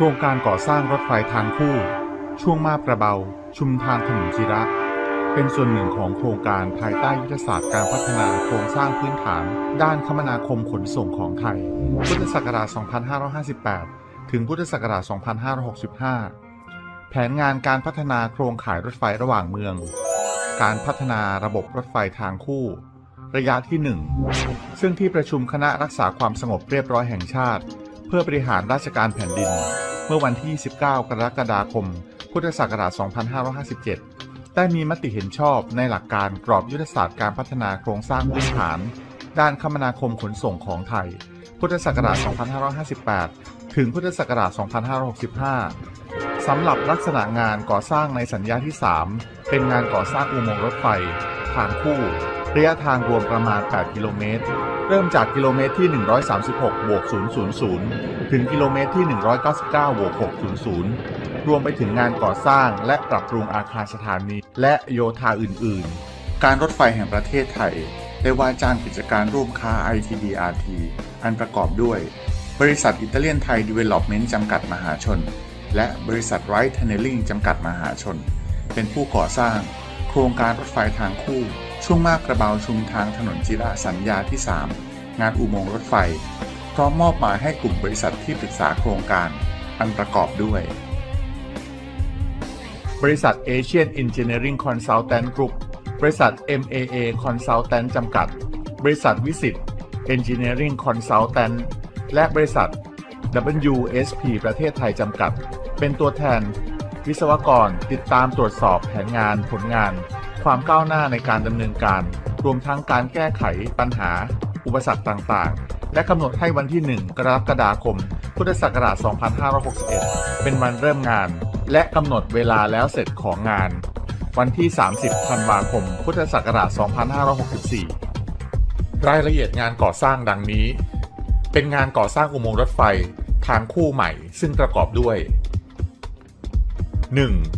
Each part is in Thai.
โครงการก่อสร้างรถไฟทางคู่ ช่วงมาบประเบา ชุมทางถนนจิระ เป็นส่วนหนึ่งของโครงการภายใต้ยุทธศาสตร์การพัฒนาโครงสร้างพื้นฐาน ด้านคมนาคมขนส่งของไทย พุทธศักราช 2558 ถึงพุทธศักราช 2565 แผนงานการพัฒนาโครงข่ายรถไฟระหว่างเมือง การพัฒนาระบบรถไฟทางคู่ ระยะที่ 1 ซึ่งที่ประชุมคณะรักษาความสงบเรียบร้อยแห่งชาติ เพื่อบริหารราชการแผ่นดิน เมื่อวันที่ 29 กรกฎาคม พุทธศักราช 2557 ได้มีมติเห็นชอบในหลักการกรอบยุทธศาสตร์การพัฒนาโครงสร้างพื้นฐาน ด้านคมนาคมขนส่งของไทย พุทธศักราช 2558 ถึงพุทธศักราช 2565 สำหรับลักษณะงานก่อสร้างในสัญญาที่ 3 เป็นงานก่อสร้างอุโมงค์รถไฟ ทางคู่ ระยะทางรวมประมาณ 8 กิโลเมตร เริ่มจากกิโลเมตรที่ 136บวก000 ถึงกิโลเมตรที่ 199บวก600 รวมไปถึงงานก่อสร้างและปรับปรุงอาคารสถานีและโยธาอื่นๆ การรถไฟแห่งประเทศไทย ได้ว่าจ้างกิจการร่วมค้า ITDRT อันประกอบด้วย บริษัทอิตาเลียนไทยดีเวล็อปเมนต์จำกัดมหาชน และบริษัทไรท์เทนเนลลิงจำกัดมหาชน เป็นผู้ก่อสร้าง โครงการรถไฟทางคู่ช่วงมาบกระเบาชุมทางถนนจิระสัญญาที่ 3 งานอุโมงค์รถไฟ พร้อมมอบหมายให้กลุ่มบริษัทที่ปรึกษาโครงการ อันประกอบด้วย บริษัท Asian Engineering Consultant Group บริษัท MAA Consultant จำกัด บริษัทวิสิต Engineering Consultant และบริษัท WSP ประเทศไทยจำกัด เป็นตัวแทน วิศวกรติดตามตรวจสอบแผนงานผลงาน ความก้าวหน้าในการดำเนินการ รวมทั้งการแก้ไขปัญหา อุปสรรคต่างๆ และกำหนดให้วันที่ 1 กรกฎาคม พุทธศักราช 2561 เป็นวันเริ่มงาน และกำหนดเวลาแล้วเสร็จของงาน วันที่ 30 ธันวาคม พุทธศักราช 2564 รายละเอียดงานก่อสร้างดังนี้ เป็นงานก่อสร้างอุโมงค์รถไฟทางคู่ใหม่ซึ่งประกอบด้วย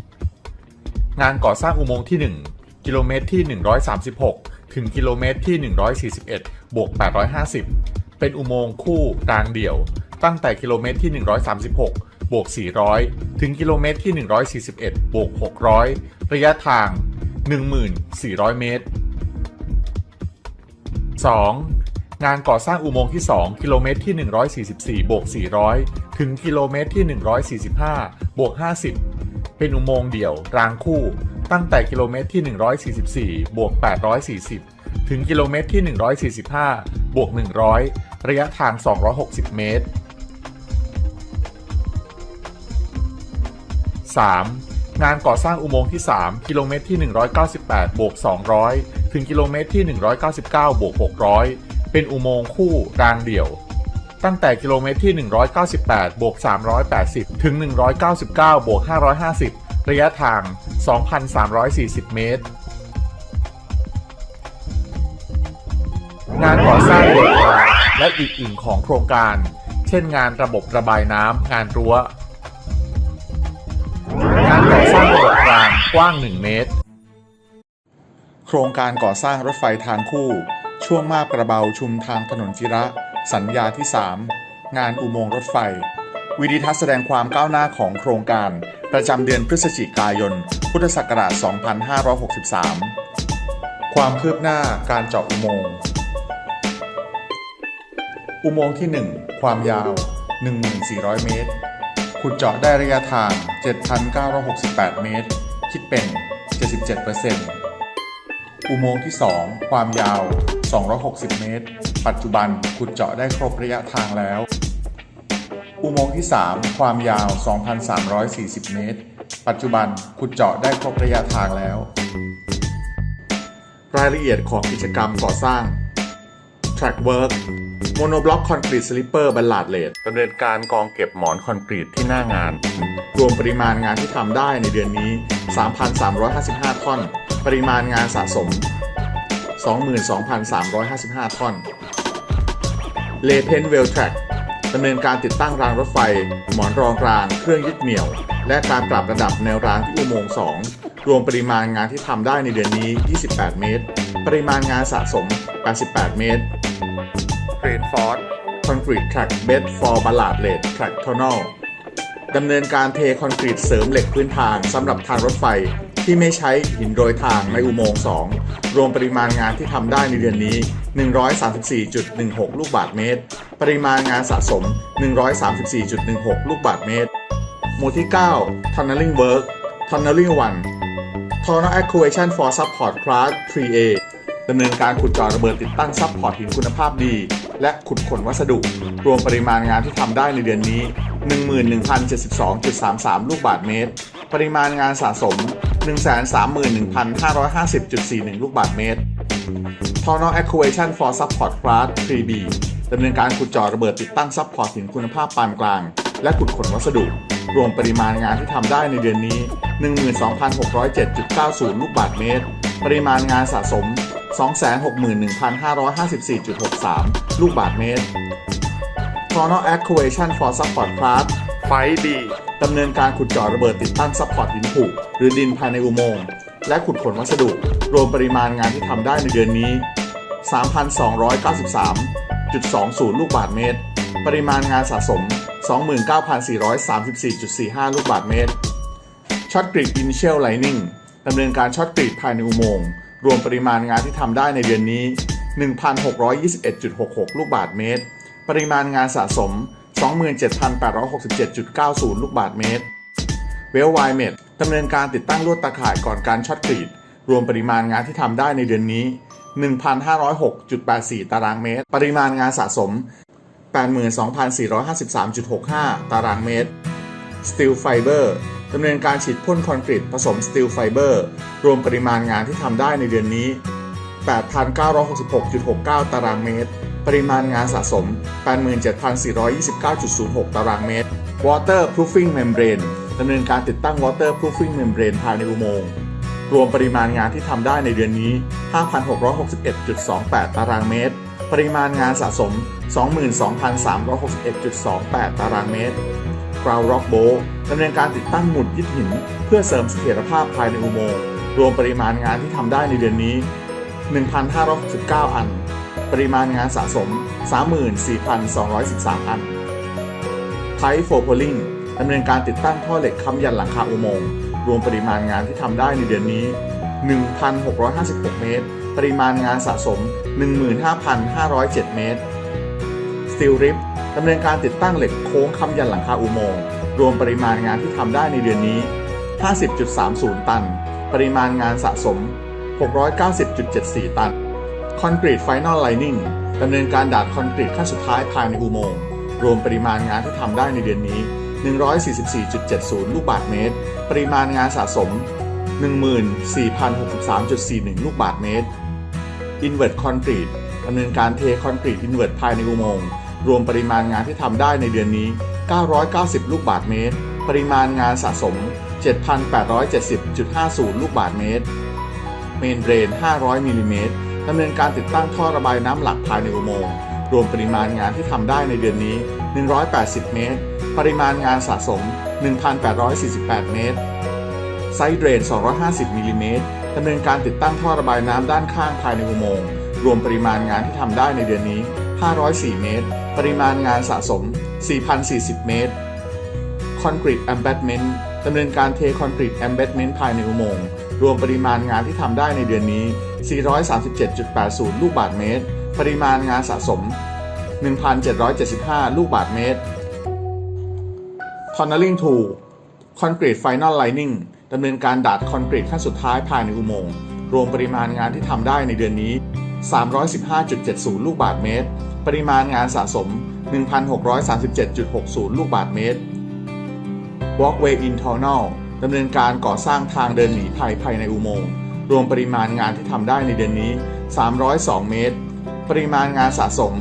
1. งานก่อสร้างอุโมงค์ที่ 1 กิโลเมตรที่ 136 ถึงกิโลเมตรที่ 141 บวก 850 เป็นอุโมงค์คู่รางเดี่ยว ตั้งแต่กิโลเมตรที่ 136 บวก 400 ถึงกิโลเมตรที่ 141 บวก 600 ระยะทาง 1400 เมตร 2. งานก่อสร้างอุโมงค์ที่ 2 กิโลเมตรที่ 144 บวก 400 ถึงกิโลเมตรที่ 145 บวก 50 เป็นอุโมงค์เดี่ยวรางคู่ ตั้งแต่กิโลเมตรที่ 144 บวก 840 ถึงกิโลเมตรที่ 145 บวก 100 ระยะทาง 260 เมตร 3. งานก่อสร้างอุโมงค์ที่ 3 กิโลเมตรที่ 198 บวก 200 ถึงกิโลเมตรที่ 199 บวก 600 เป็นอุโมงค์คู่รางเดี่ยว ตั้งแต่กิโลเมตรที่ 198 บวก 380 ถึง 199 บวก 550 ระยะทาง 2,340 เมตร งานก่อสร้างโยธาและอีกอื่นของโครงการ เช่นงานระบบระบายน้ำงานรั้ว งานก่อสร้างระบบรางกว้าง 1 เมตร โครงการก่อสร้างรถไฟทางคู่ ช่วงมาบกระเบาชุมทางถนนจิระ สัญญาที่ 3 งานอุโมงค์รถไฟ วิดีทัศน์แสดงความก้าวหน้าของโครงการ ประจำเดือนพฤศจิกายน พุทธศักราช 2563 ความคืบหน้าการเจาะอุโมงค์ อุโมงค์ที่ 1 ความยาว 1,400 เมตร ขุดเจาะได้ระยะทาง 7,968 เมตร คิดเป็น 77%อุโมงค์ที่ 2 ความยาว 260 เมตร ปัจจุบันขุดเจาะได้ครบระยะทางแล้ว อุโมงค์ที่ 3 ความยาว 2,340 เมตร ปัจจุบันขุดเจาะได้ครบระยะทางแล้ว รายละเอียดของกิจกรรมก่อสร้าง Track Work โมโนบล็อกคอนกรีตสลิปเปอร์บัลลาดเลดดำเนินการกองเก็บหมอนคอนกรีตที่หน้างาน รวมปริมาณงานที่ทำได้ในเดือนนี้ 3,355 ท่อน ปริมาณงานสะสม 22,355 ท่อนเลเพนเวลแทร็กดำเนินการติดตั้งรางรถไฟ หมอนรองราง เครื่องยึดเหนี่ยว และการปรับระดับแนวรางที่อุโมงค์2รวมปริมาณงานที่ทำได้ในเดือนนี้ 28 เมตร ปริมาณงานสะสม 88 เมตร Reinforced Concrete Track Bed for Ballard Led Track Tunnel ดำเนินการเทคอนกรีตเสริมเหล็กพื้นทางสำหรับทางรถไฟที่ไม่ใช้หินโรยทางในอุโมงค์ 2 รวมปริมาณงานที่ทำได้ในเดือนนี้ 134.16 ลูกบาศก์เมตร ปริมาณงานสะสม 134.16 ลูกบาศก์เมตร หมู่ที่ 9 Tunneling Work Tunneling 1 Tunnel Excavation for Support Class 3A ดำเนินการขุดเจาะระเบิดติดตั้งซับพอร์ตหินคุณภาพดี และขุดขนวัสดุ รวมปริมาณงานที่ทำได้ในเดือนนี้ 11,072.33 ลูกบาศก์เมตร ปริมาณงานสะสม 131,550.41 ลูกบาศก์เมตร Tunnel Excavation for Support Class 3B ดำเนินการขุดเจาะระเบิดติดตั้งซับพอร์ตหินคุณภาพปานกลาง และขุดขนวัสดุ รวมปริมาณงานที่ทำได้ในเดือนนี้ 12,607.90 ลูกบาศก์เมตร ปริมาณงานสะสม 261,554.63 ลูกบาศก์เมตร Tunnel Excavation for Support Class ไฟบีดำเนินการขุดเจาะระเบิดติดตั้งซัพพอร์ตหินผุหรือดินภายในอุโมงค์และขุดขนวัสดุ รวมปริมาณงานที่ทำได้ในเดือนนี้ 3,293.20 ลูกบาศก์เมตร ปริมาณงานสะสม 29,434.45 ลูกบาศก์เมตรช็อตกรีด Initial Lining ดำเนินการช็อตกรีดภายในอุโมงค์ รวมปริมาณงานที่ทำได้ในเดือนนี้ 1,621.66 ลูกบาศก์เมตร ปริมาณงานสะสม 27,867.90 ลูกบาศก์เมตร เวลไวเมดดำเนินการติดตั้งลวดตาข่ายก่อนการช็อตกรีด รวมปริมาณงานที่ทำได้ในเดือนนี้ 1,506.84 ตารางเมตร ปริมาณงานสะสม 82,453.65 ตารางเมตร Steel Fiber ดำเนินการฉีดพ่นคอนกรีตผสม Steel Fiber รวมปริมาณงานที่ทำได้ในเดือนนี้ 8,966.69 ตารางเมตร ปริมาณงานสะสม 87,429.06 ตารางเมตร Waterproofing Membrane ดำเนินการติดตั้ง Waterproofing Membrane ภายในอุโมงค์รวมปริมาณงานที่ทำได้ในเดือนนี้ 5,661.28 ตารางเมตร ปริมาณงานสะสม 22,361.28 ตารางเมตร Ground Rock Bolt ดำเนินการติดตั้งหมุดยึดหิน เพื่อเสริมเสถียรภาพภายในอุโมงค์รวมปริมาณงานที่ทำได้ในเดือนนี้ 1,569 อัน ปริมาณงานสะสม 34,213 อัน Pipe for Pulling ดำเนินการติดตั้งท่อเหล็กค้ำยันหลังคาอุโมงค์รวมปริมาณงานที่ทำได้ในเดือนนี้ 1,656 เมตร ปริมาณงานสะสม 15,507 เมตร Steel Rip ดำเนินการติดตั้งเหล็กโค้งค้ำยันหลังคาอุโมงค์ รวมปริมาณงานที่ทำได้ในเดือนนี้ 50.30 ตัน ปริมาณงานสะสม 690.74 ตัน Concrete Final Lining ดำเนินการดาดคอนกรีตขั้นสุดท้ายภายในอุโมงค์ รวมปริมาณงานที่ทำได้ในเดือนนี้ 144.70 ลูกบาศก์เมตร ปริมาณงานสะสม 14,063.41 ลูกบาศก์เมตร Invert Concrete ดำเนินการเทคอนกรีต Invert ภายในอุโมงค์ รวมปริมาณงานที่ทำได้ในเดือนนี้ 990 ลูกบาศก์เมตร ปริมาณงานสะสม 7,870.50 ลูกบาศก์เมตร เมนเดรน 500 มิลลิเมตรดำเนินการติดตั้งท่อระบายน้ำหลักภายในอุโมงค์ รวมปริมาณงานที่ทำได้ในเดือนนี้ 180 เมตร ปริมาณงานสะสม 1,848 เมตร ไซด์เดรน 250 มิลลิเมตรดำเนินการติดตั้งท่อระบายน้ำด้านข้างภายในอุโมงค์ รวมปริมาณงานที่ทำได้ในเดือนนี้ 504 เมตร ปริมาณงานสะสม 4,040 เมตรคอนกรีตแอมเบดเมนต์ดำเนินการเทคอนกรีตแอมเบดเมนต์ภายในอุโมงค์ รวมปริมาณงานที่ทำได้ในเดือนนี้ 437.80 ลูกบาศก์เมตร ปริมาณงานสะสม 1,775 ลูกบาศก์เมตร Tunneling 2 Concrete Final Lining ดำเนินการดาดคอนกรีตขั้นสุดท้ายภายในอุโมงค์ รวมปริมาณงานที่ทำได้ในเดือนนี้ 315.70 ลูกบาศก์เมตร ปริมาณงานสะสม 1,637.60 ลูกบาศก์เมตร Walkway in Tunnel ดำเนินการก่อสร้างทางเดินหนีภัยภายในอุโมงค์ รวมปริมาณงานที่ทำได้ในเดือนนี้ 302 เมตร ปริมาณงานสะสม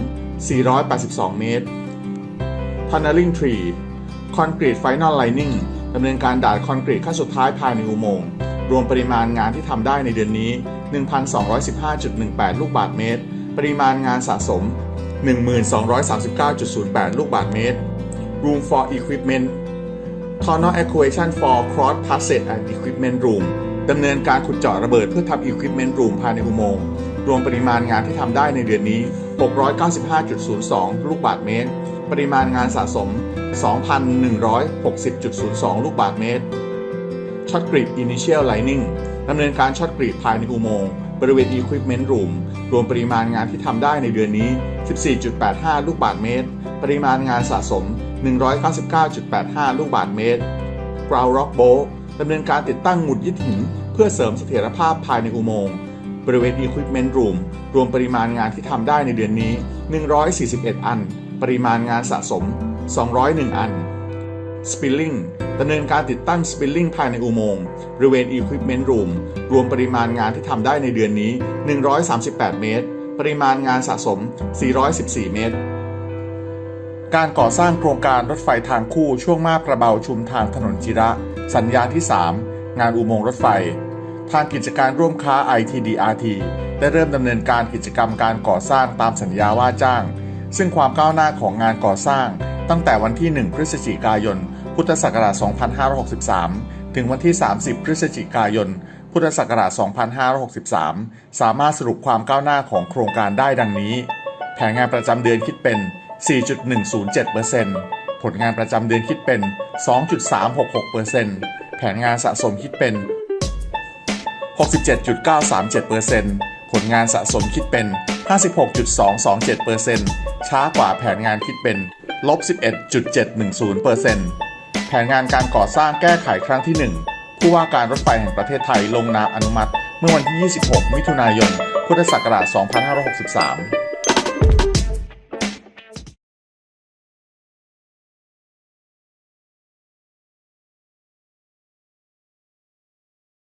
482 เมตร Tunneling 3 Concrete Final Lining ดำเนินการดาดคอนกรีตขั้นสุดท้ายภายในอุโมงค์ รวมปริมาณงานที่ทำได้ในเดือนนี้ 1,215.18 ลูกบาศก์เมตร ปริมาณงานสะสม 1239.08 ลูกบาศก์เมตร Room for Equipment Tunnel Excavation for Cross Passage and Equipment Room ดำเนินการขุดเจาะระเบิดเพื่อทำ Equipment Room ภายในอุโมงค์ รวมปริมาณงานที่ทำได้ในเดือนนี้ 695.02 ลูกบาศก์เมตร ปริมาณงานสะสม 2,160.02 ลูกบาศก์เมตรช็อตกรีด Initial Lining ดำเนินการช็อตกรีดภายในอุโมงค์ บริเวณ Equipment Room รวมปริมาณงานที่ทำได้ในเดือนนี้ 14.85 ลูกบาศก์เมตร ปริมาณงานสะสม 199.85 ลูกบาศก์เมตร Ground Rock Bolt ดำเนินการติดตั้งหมุดยึดหิน เพื่อเสริมเสถียรภาพภายในอุโมงค์บริเวณ Equipment Room รวมปริมาณงานที่ทำได้ในเดือนนี้ 141 อัน ปริมาณงานสะสม 201 อัน Spilling ดำเนินการติดตั้ง Spilling ภายในอุโมงค์บริเวณ Equipment Room รวมปริมาณงานที่ทำได้ในเดือนนี้ 138 เมตร ปริมาณงานสะสม 414 เมตร การก่อสร้างโครงการรถไฟทางคู่ช่วงมาบกระเบาชุมทางถนนจิระ สัญญาณที่ 3 งานอุโมงค์รถไฟ ทางกิจการร่วมค้า ITDRT ได้เริ่มดำเนินการกิจกรรมการก่อสร้างตามสัญญาว่าจ้าง ซึ่งความก้าวหน้าของงานก่อสร้างตั้งแต่วันที่ 1 พฤศจิกายน พุทธศักราช 2563 ถึงวันที่ 30 พฤศจิกายน พุทธศักราช 2563 สามารถสรุปความก้าวหน้าของโครงการได้ดังนี้ แผนงานประจำเดือนคิดเป็น 4.107%ผลงานประจำเดือนคิดเป็น 2.366%แผนงานสะสมคิดเป็น 67.937%ผลงานสะสมคิดเป็น 56.227%ช้ากว่าแผนงานคิดเป็นลบ 11.710% แผนงานการก่อสร้างแก้ไขครั้งที่ 1 ผู้ว่าการรถไฟแห่งประเทศไทยลงนามอนุมัติ เมื่อวันที่ 26 มิถุนายน พุทธศักราช 2563